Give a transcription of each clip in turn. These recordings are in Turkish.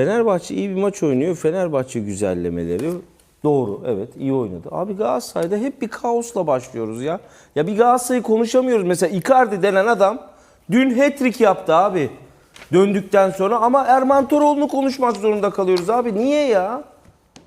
Fenerbahçe iyi bir maç oynuyor. Fenerbahçe güzellemeleri doğru. Evet iyi oynadı. Abi Galatasaray'da hep bir kaosla başlıyoruz ya. Ya bir Galatasaray'ı konuşamıyoruz. Mesela Icardi denen adam dün hat-trick yaptı abi. Döndükten sonra ama Erman Toroğlu'nu konuşmak zorunda kalıyoruz abi. Niye ya?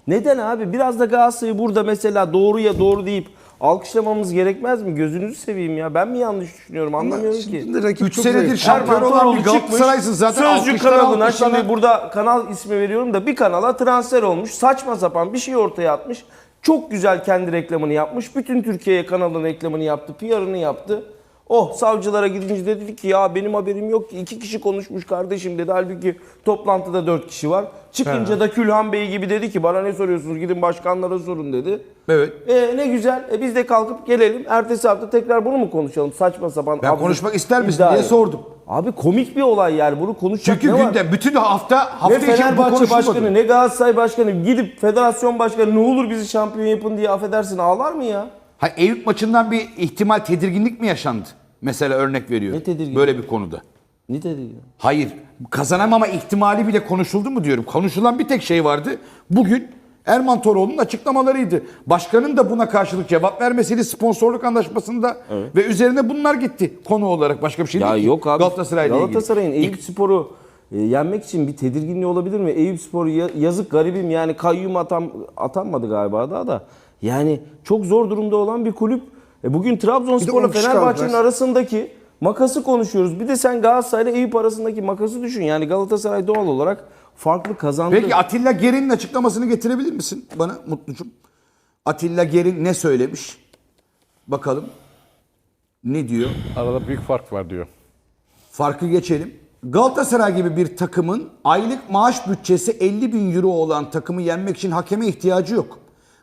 Neden abi? Biraz da Galatasaray'ı burada mesela doğruya doğru deyip alkışlamamız gerekmez mi? Gözünüzü seveyim ya. Ben mi yanlış düşünüyorum anlamıyorum ki. Şimdi rakip 3 çok senedir şampiyon olan bir Galatasaray'sın zaten. Sözcü Alkışlara, kanalına alkışlara. şimdi burada kanal ismi veriyorum da bir kanala transfer olmuş. Saçma sapan bir şey ortaya atmış. Çok güzel kendi reklamını yapmış. Bütün Türkiye'ye kanalın reklamını yaptı. PR'ını yaptı. Oh savcılara gidince de dedi ki ya benim haberim yok ki. iki kişi konuşmuş kardeşim dedi. Halbuki toplantıda dört kişi var. Çıkınca da Külhan Bey gibi dedi ki bana ne soruyorsunuz gidin başkanlara sorun dedi. Evet. E ne güzel. E biz de kalkıp gelelim. Ertesi hafta tekrar bunu mu konuşalım? Saçma sapan. Ben absürt konuşmak ister misin diye sordum. Abi komik bir olay yani. Bunu konuşacak Çünkü ne var? gündem bütün hafta Ne hafta bu Fenerbahçe başkanı ne Galatasaray başkanı gidip federasyon başkanı ne olur bizi şampiyon yapın diye affedersin ağlar mı ya? Ha, Eyüp maçından bir ihtimal tedirginlik mi yaşandı? Mesela örnek veriyor. Ne tedirgin? Böyle bir konuda. Ne ya? Hayır. Kazanamama ihtimali bile konuşuldu mu diyorum. Konuşulan bir tek şey vardı. Bugün Erman Toroğlu'nun açıklamalarıydı. Başkanın da buna karşılık cevap vermesiyle sponsorluk anlaşmasında ve üzerine bunlar gitti konu olarak. Başka bir şey Ya değil ki. yok abi. Galatasaray'la ilgili. Galatasaray'ın Eyüp Spor'u e, yenmek için bir tedirginliği olabilir mi? Eyüp Spor ya- yazık garibim yani kayyum atam, atanmadı galiba daha da. Yani çok zor durumda olan bir kulüp. E, bugün Trabzonspor'la on kişi Fenerbahçe'nin arasındaki makası konuşuyoruz. Bir de sen Galatasaray'la Eyüp arasındaki makası düşün. Yani Galatasaray doğal olarak farklı kazandı. Peki Atilla Gerin'in açıklamasını getirebilir misin bana Mutlucuğum? Atilla Gerin ne söylemiş? Bakalım. Ne diyor? Arada büyük fark var diyor. Farkı geçelim. Galatasaray gibi bir takımın aylık maaş bütçesi 50 bin euro olan takımı yenmek için hakeme ihtiyacı yok.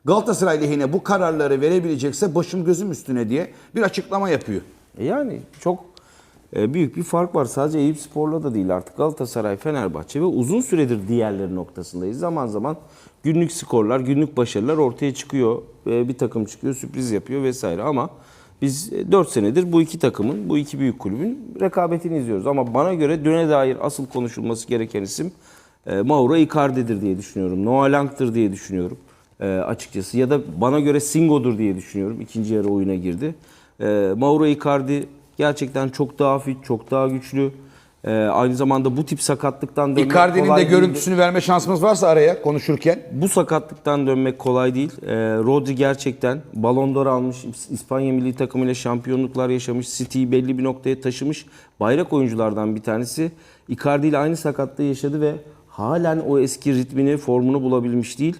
Galatasaray lehine bu kararları verebilecekse başım gözüm üstüne diye bir açıklama yapıyor. E Yani çok e, büyük bir fark var. Sadece Eyüp Spor'la da değil artık Galatasaray, Fenerbahçe ve uzun süredir diğerleri noktasındayız. Zaman zaman günlük skorlar, günlük başarılar ortaya çıkıyor. E, Bir takım çıkıyor, sürpriz yapıyor vesaire ama biz 4 senedir bu iki takımın, bu iki büyük kulübün rekabetini izliyoruz. Ama bana göre döne dair asıl konuşulması gereken isim Mauro Icardi'dir diye düşünüyorum. Noah Lang'tır diye düşünüyorum e, açıkçası. Ya da bana göre Singo'dur diye düşünüyorum. İkinci yarı oyuna girdi. E, Mauro Icardi gerçekten çok daha fit, çok daha güçlü. E, aynı zamanda bu tip sakatlıktan dönmek Icardi'nin de kolay değil. görüntüsünü verme şansımız varsa araya konuşurken. Bu sakatlıktan dönmek kolay değil. E, Rodri gerçekten Ballon d'Or almış, İs- İspanya milli takımıyla şampiyonluklar yaşamış, City'yi belli bir noktaya taşımış bayrak oyunculardan bir tanesi. Icardi ile aynı sakatlığı yaşadı ve halen o eski ritmini, formunu bulabilmiş değil.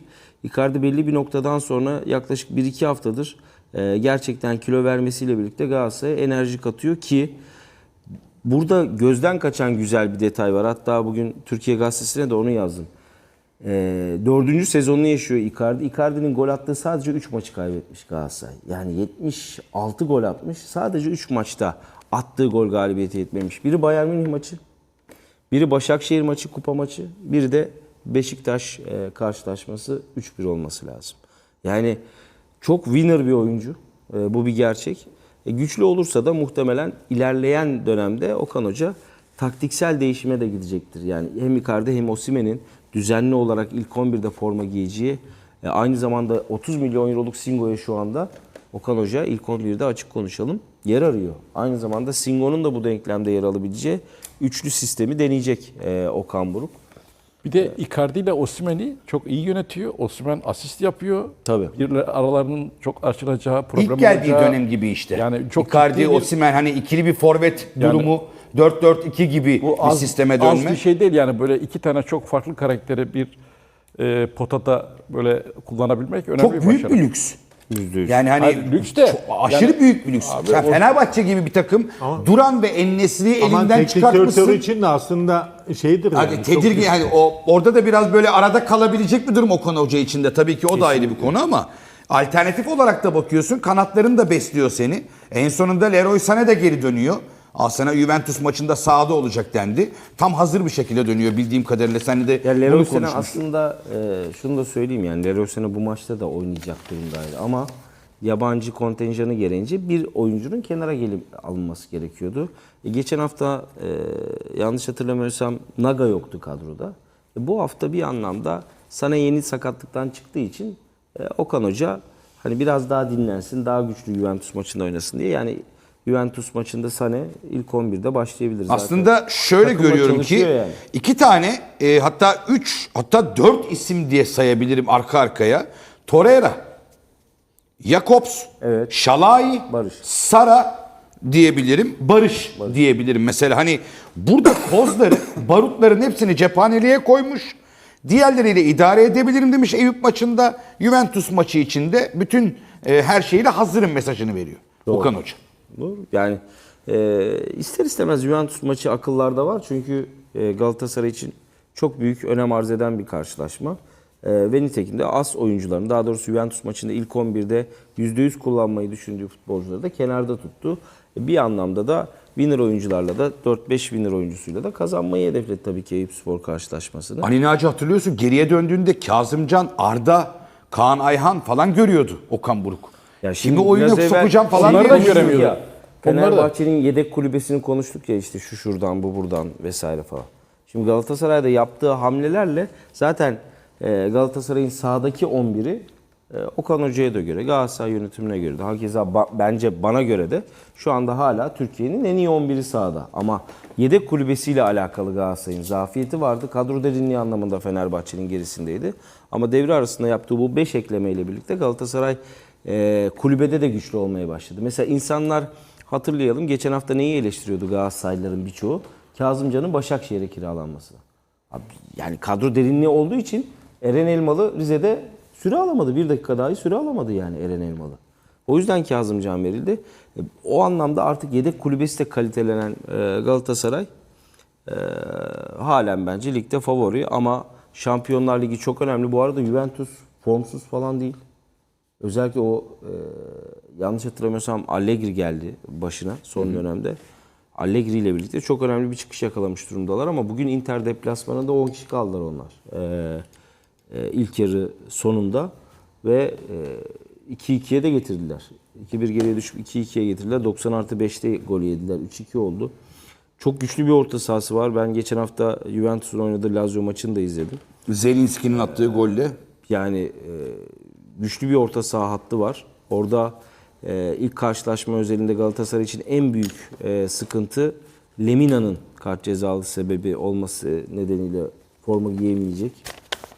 Icardi belli bir noktadan sonra yaklaşık 1-2 haftadır e, gerçekten kilo vermesiyle birlikte Galatasaray'a enerji katıyor ki Burada gözden kaçan güzel bir detay var. Hatta bugün Türkiye Gazetesi'ne de onu yazdım. Ee, dördüncü sezonunu yaşıyor Icardi. Icardi'nin gol attığı sadece 3 maçı kaybetmiş Galatasaray. Yani 76 gol atmış. Sadece 3 maçta attığı gol galibiyeti yetmemiş. Biri Bayern Münih maçı, biri Başakşehir maçı, kupa maçı, biri de Beşiktaş e, karşılaşması 3-1 olması lazım. Yani çok winner bir oyuncu. E, bu bir gerçek. E, güçlü olursa da muhtemelen ilerleyen dönemde Okan Hoca taktiksel değişime de gidecektir. Yani hem Icardi hem Osimhen'in düzenli olarak ilk 11'de forma giyeceği, e, aynı zamanda 30 milyon euroluk Singo'ya şu anda Okan Hoca ilk 11'de açık konuşalım yer arıyor. Aynı zamanda Singo'nun da bu denklemde yer alabileceği üçlü sistemi deneyecek e, Okan Buruk. Bir de Icardi ile Osimhen'i çok iyi yönetiyor. Osimhen asist yapıyor. Tabii. Bir aralarının çok açılacağı, problem İlk geldiği olacağı- dönem gibi işte. Yani çok Icardi, ciddi bir- Osimhen hani ikili bir forvet Yani- durumu 4-4-2 gibi Bu bir az, sisteme az dönme. bir şey değil yani böyle iki tane çok farklı karakteri bir e, potada böyle kullanabilmek önemli Çok bir büyük başarı. bir lüks. %100. Yani hani Hayır, lüks de. çok aşırı Yani- büyük bir lüks. Abi Sen o- Fenerbahçe gibi bir takım Duran ve Ennesli'yi Ama elinden teknik çıkartmışsın. için de aslında şeydir Hadi yani. tedirgin çok- yani o orada da biraz böyle arada kalabilecek bir durum Okan Hoca için de tabii ki o da ayrı bir konu ama alternatif olarak da bakıyorsun kanatların da besliyor seni. En sonunda Leroy Sané de geri dönüyor. Al sana Juventus maçında sahada olacak dendi. Tam hazır bir şekilde dönüyor bildiğim kadarıyla. Sen de Ya bunu Leroy Sané konuşmuştun. aslında e, şunu da söyleyeyim yani Leroy Sané bu maçta da oynayacak durumdaydı ama yabancı kontenjanı gereğince bir oyuncunun kenara gelip alınması gerekiyordu. E, geçen hafta e, yanlış hatırlamıyorsam Naga yoktu kadroda. E, bu hafta bir anlamda sana yeni sakatlıktan çıktığı için e, Okan Hoca hani biraz daha dinlensin, daha güçlü Juventus maçında oynasın diye. Yani Juventus maçında Sane ilk 11'de başlayabilir zaten. Aslında şöyle Takıma görüyorum ki yani. iki tane e, hatta üç hatta dört isim diye sayabilirim arka arkaya. Torreira, Jakobs, Evet. Şalai, Barış. Sara diyebilirim. Barış, diyebilirim. Mesela hani burada kozları, barutların hepsini cephaneliğe koymuş. Diğerleriyle idare edebilirim demiş Eyüp maçında. Juventus maçı içinde bütün e, her şeyle hazırım mesajını veriyor. Okan Hoca. Doğru. Yani e, ister istemez Juventus maçı akıllarda var. Çünkü e, Galatasaray için çok büyük önem arz eden bir karşılaşma. E, ve nitekim de as oyuncuların daha doğrusu Juventus maçında ilk 11'de %100 kullanmayı düşündüğü futbolcuları da kenarda tuttu. E, bir anlamda da winner oyuncularla da 4-5 winner oyuncusuyla da kazanmayı hedefledi tabii ki Eyüp Spor karşılaşmasını. Ali Naci hatırlıyorsun geriye döndüğünde Kazımcan, Arda, Kaan Ayhan falan görüyordu Okan Buruk. Ya şimdi, oyun yok biraz evvel- sokacağım falan Onları da göremiyordu. Ya, Fenerbahçe'nin yedek kulübesini konuştuk ya işte şu şuradan bu buradan vesaire falan. Şimdi Galatasaray'da yaptığı hamlelerle zaten e, Galatasaray'ın sahadaki 11'i e, Okan Hoca'ya da göre, Galatasaray yönetimine göre de, hakeza bence bana göre de şu anda hala Türkiye'nin en iyi 11'i sahada. Ama yedek kulübesiyle alakalı Galatasaray'ın zafiyeti vardı. Kadro derinliği anlamında Fenerbahçe'nin gerisindeydi. Ama devre arasında yaptığı bu 5 eklemeyle birlikte Galatasaray e, kulübede de güçlü olmaya başladı. Mesela insanlar hatırlayalım geçen hafta neyi eleştiriyordu Galatasaraylıların birçoğu? Kazımcan'ın Başakşehir'e kiralanmasını. Abi, yani kadro derinliği olduğu için Eren Elmalı Rize'de süre alamadı. Bir dakika dahi süre alamadı yani Eren Elmalı. O yüzden Kazımcan verildi. E, O anlamda artık yedek kulübesi de kalitelenen e, Galatasaray e, halen bence ligde favori ama Şampiyonlar Ligi çok önemli. Bu arada Juventus formsuz falan değil. Özellikle o e, yanlış hatırlamıyorsam Allegri geldi başına son dönemde. Allegri ile birlikte çok önemli bir çıkış yakalamış durumdalar ama bugün Inter deplasmanında 10 kişi kaldılar onlar. E, e, ilk yarı sonunda ve e, 2-2'ye de getirdiler. 2-1 geriye düşüp 2-2'ye getirdiler. 90 artı 5'te gol yediler. 3-2 oldu. Çok güçlü bir orta sahası var. Ben geçen hafta Juventus'un oynadığı Lazio maçını da izledim. Zelinski'nin attığı golle. Yani e, güçlü bir orta saha hattı var. Orada e, ilk karşılaşma özelinde Galatasaray için en büyük e, sıkıntı Lemina'nın kart cezalı sebebi olması nedeniyle forma giyemeyecek.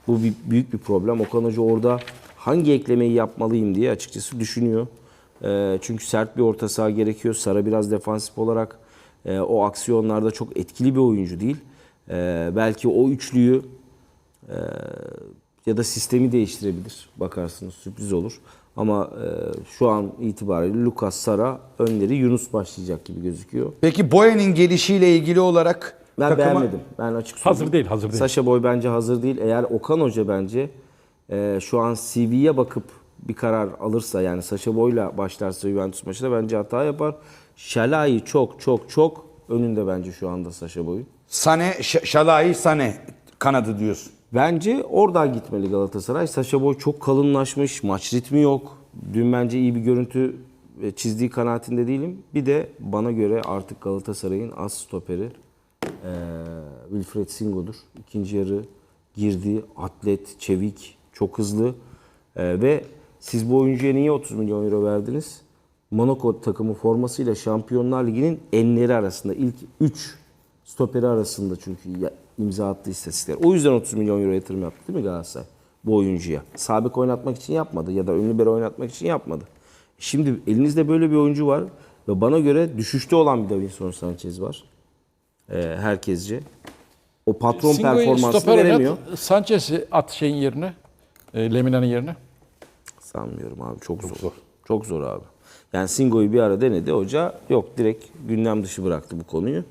Bu bir, büyük bir problem. Okan Hoca orada hangi eklemeyi yapmalıyım diye açıkçası düşünüyor. E, çünkü sert bir orta saha gerekiyor. Sara biraz defansif olarak e, o aksiyonlarda çok etkili bir oyuncu değil. E, belki o üçlüyü ya da sistemi değiştirebilir. Bakarsınız sürpriz olur. Ama e, şu an itibariyle Lucas Sara önleri Yunus başlayacak gibi gözüküyor. Peki Boyan'ın gelişiyle ilgili olarak Ben takıma- beğenmedim. Ben açık söyleyeyim. Hazır değil, hazır değil. Sasha Boy bence hazır değil. Eğer Okan Hoca bence e, şu an CV'ye bakıp bir karar alırsa yani Sasha Boy'la başlarsa Juventus maçında bence hata yapar. Şalai çok çok çok önünde bence şu anda Sasha Boy'un. Sane, Şalai Sane kanadı diyorsun. Bence oradan gitmeli Galatasaray. Saşa Boy çok kalınlaşmış, maç ritmi yok. Dün bence iyi bir görüntü e, çizdiği kanaatinde değilim. Bir de bana göre artık Galatasaray'ın az stoperi e, Wilfred Singo'dur. İkinci yarı girdi, atlet, çevik, çok hızlı. E, ve siz bu oyuncuya niye 30 milyon euro verdiniz? Monaco takımı formasıyla Şampiyonlar Ligi'nin enleri arasında ilk 3 stoperi arasında çünkü imza attı istatistikler. O yüzden 30 milyon euro yatırım yaptı değil mi Galatasaray bu oyuncuya? Sabek oynatmak için yapmadı ya da ön libero oynatmak için yapmadı. Şimdi elinizde böyle bir oyuncu var ve bana göre düşüşte olan bir Davinson Sanchez var. Ee, herkesce. O patron Singo'yu performansını stoper veremiyor. oynat, Sanchez'i at şeyin yerine, e, Lemina'nın yerine. Sanmıyorum abi çok, zor. Çok zor abi. Yani Singo'yu bir ara denedi hoca yok direkt gündem dışı bıraktı bu konuyu.